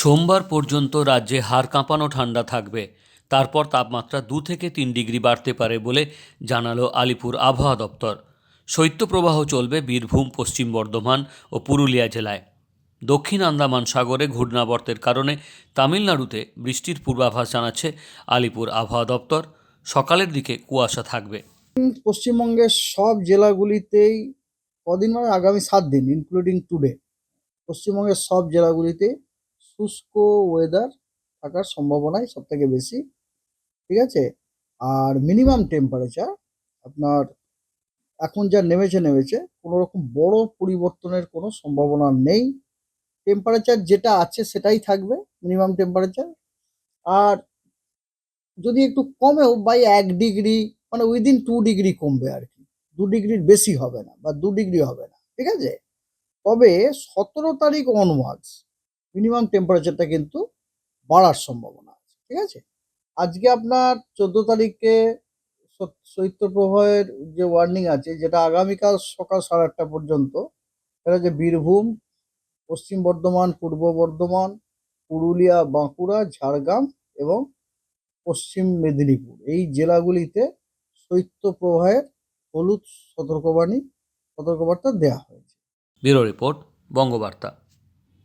সোমবার পর্যন্ত রাজ্যে হাড় কাঁপানো ঠান্ডা থাকবে। তারপর তাপমাত্রা দু থেকে তিন ডিগ্রি বাড়তে পারে বলে জানালো আলিপুর আবহাওয়া দপ্তর। শৈত্যপ্রবাহ চলবে বীরভূম, পশ্চিম বর্ধমান ও পুরুলিয়া জেলায়। দক্ষিণ আন্দামান সাগরে ঘূর্ণাবর্তের কারণে তামিলনাড়ুতে বৃষ্টির পূর্বাভাস জানাচ্ছে আলিপুর আবহাওয়া দপ্তর। সকালের দিকে কুয়াশা থাকবে। পশ্চিমবঙ্গের সব জেলাগুলিতেই কদিন মানে আগামী সাত দিন ইনক্লুডিং টুডে পশ্চিমবঙ্গের সব জেলাগুলিতে শুষ্ক ওয়েদার থাকার সম্ভাবনাই সব থেকে বেশি, ঠিক আছে? আর মিনিমাম টেম্পারেচার আপনার এখন যা নেমেছে নেমেছে কোনো রকম বড় পরিবর্তনের কোনো সম্ভাবনা নেই। টেম্পারেচার যেটা আছে সেটাই থাকবে মিনিমাম টেম্পারেচার আর যদি একটু কমেও বাই এক ডিগ্রি মানে উইদিন টু ডিগ্রি কমবে আর কি। দু ডিগ্রির বেশি হবে না বা দু ডিগ্রি হবে না, ঠিক আছে? তবে সতেরো তারিখ অনওয়ার্ডস মিনিমাম টেম্পারেচারটা কিন্তু বাড়ার সম্ভাবনা আছে, ঠিক আছে? আজকে আপনার চোদ্দ তারিখে শৈত্যপ্রবাহের যে ওয়ার্নিং আছে, যেটা আগামীকাল সকাল সাড়ে আটটা পর্যন্ত, সেটা হচ্ছে বীরভূম, পশ্চিম বর্ধমান, পূর্ব বর্ধমান, পুরুলিয়া, বাঁকুড়া, ঝাড়গ্রাম এবং পশ্চিম মেদিনীপুর। এই জেলাগুলিতে শৈত্যপ্রবাহের হলুদ সতর্কবাণী, সতর্কবার্তা দেওয়া হয়েছে। Bureau report, Bangabarta.